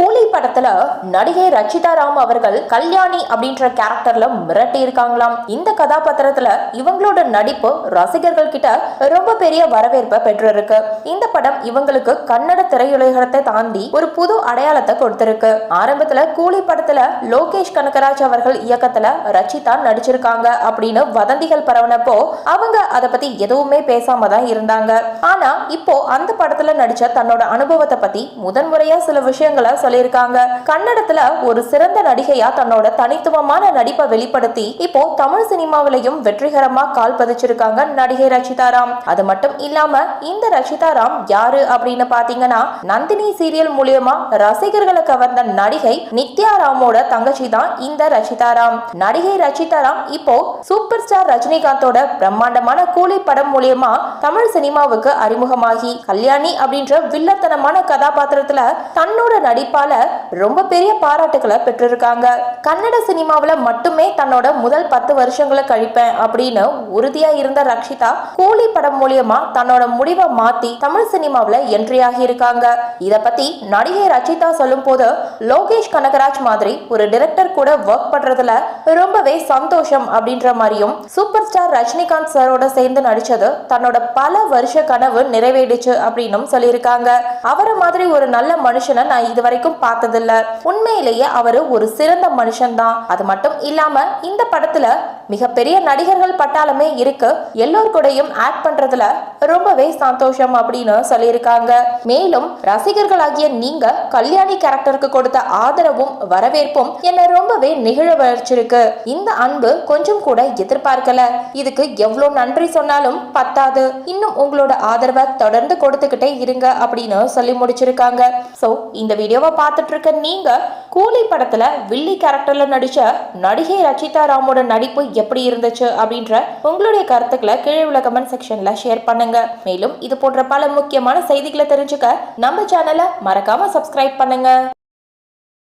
கூலி படத்துல நடிகை ரச்சிதா ராம் அவர்கள் கல்யாணி அப்படின்ற கேரக்டர்ல மிரட்டி இருக்காங்களாம் இந்த கதாபாத்திரத்துல இவங்களோட நடிப்பு ரசிகர்கள் கிட்ட ரொம்ப பெரிய வரவேற்பை பெற்றிருக்கு. இந்த படம் இவங்களுக்கு கன்னட திரையுலகத்தை தாண்டி ஒரு புது அடையாளத்தை கொடுத்திருக்கு. ஆரம்பத்துல கூலி படத்துல லோகேஷ் கனகராஜ் அவர்கள் இயக்கத்துல ரச்சிதா நடிச்சிருக்காங்க அப்படின்னு வதந்திகள் பரவனப்போ அவங்க அதை பத்தி எதுவுமே பேசாம தான் இருந்தாங்க. ஆனா இப்போ அந்த படத்துல நடிச்ச தன்னோட அனுபவத்தை பத்தி முதன்முறையா சில விஷயங்களை சொல்லியிருக்காங்க. கன்னடத்துல ஒரு சிறந்த நடிகையா தன்னோட தனித்துவமான நடிப்பை வெளிப்படுத்தி இப்போ தமிழ் சினிமாவிலையும் வெற்றிகரமா கால் பதிச்சிருக்காங்க நடிகை ரச்சிதா ராம். அது மட்டும் இல்லாம இந்த ரச்சிதா ராம் யாரு அப்படின்னு பாத்தீங்கன்னா நந்தினி சீரியல் மூலியமா ரசிகர்களை கவர்ந்த நடிகை நித்யா ராமோட தங்கச்சி தான் இந்த ரச்சிதா ராம். நடிகை ரச்சிதா ராம் இப்போ சூப்பர் ஸ்டார் ரஜினிகாந்தோட பிரம்மாண்டமான கூலி படம் மூலியமா தமிழ் சினிமாவுக்கு அறிமுகமாகி கல்யாணி அப்படின்ற வில்லத்தனமான கதாபாத்திரத்துல தன்னோட நடிப்பா நடிப்பால ரொம்ப பெரிய பாராட்டுகளை பெற்றிருக்காங்க. கன்னட சினிமாவில மட்டுமே தன்னோட முதல் பத்து வருஷங்களை கழிப்பேன் அப்படின்னு உறுதியா இருந்த ரக்ஷிதா கூலி படம் மூலியமா தன்னோட முடிவை மாத்தி தமிழ் சினிமாவுல என்ட்ரி ஆகி இருக்காங்க. இத பத்தி நடிகை ரச்சிதா சொல்லும் போது லோகேஷ் கனகராஜ் மாதிரி ஒரு டிரெக்டர் கூட ஒர்க் பண்றதுல ரொம்பவே சந்தோஷம் அப்படின்ற மாதிரியும் சூப்பர் ஸ்டார் ரஜினிகாந்த் சாரோட சேர்ந்து நடிச்சது தன்னோட பல வருஷ கனவு நிறைவேறிச்சு அப்படின்னும் சொல்லியிருக்காங்க. அவரை மாதிரி ஒரு நல்ல மனுஷனை நான் இது வரைக்கும் பார்த்ததில்ல. உண்மையிலேயே அவரு ஒரு சிறந்த மனுஷன் தான் அது மட்டும் இல்லாம இந்த படத்துல மிகப்பெரிய நடிகர்கள் பட்டாலுமே இருக்கு. எல்லோர் கூடயும் ஆக்ட் பண்றதுல ரொம்பவே சந்தோஷம் அப்படின்னு சொல்லியிருக்காங்க. மேலும் ரசிகர்களாகிய நீங்க கல்யாணி கேரக்டருக்கு கொடுத்த ஆதரவும் வரவேற்பும் என்ன ரொம்பவே நிகழ வச்சிருக்கு. இந்த அன்பு கொஞ்சம் கூட எதிர்பார்க்கல. இதுக்கு எவ்வளவு நன்றி சொன்னாலும் பத்தாது. இன்னும் உங்களோட ஆதரவை தொடர்ந்து கொடுத்துக்கிட்டே இருங்க அப்படின்னு சொல்லி முடிச்சிருக்காங்க. சோ இந்த வீடியோவை பார்த்துட்டு இருக்க நீங்க கூலி படத்துல வில்லி கேரக்டர்ல நடிச்ச நடிகை ரச்சிதா ராமோட நடிப்பு எப்படி இருந்துச்சு அப்படின்ற உங்களுடைய கருத்துக்களை கீழே உள்ள கமெண்ட் செக்ஷன்ல ஷேர் பண்ணுங்க. மேலும் இது போன்ற பல முக்கியமான செய்திகளை தெரிஞ்சுக்க நம்ம சேனலை மறக்காம சப்ஸ்கிரைப் பண்ணுங்க.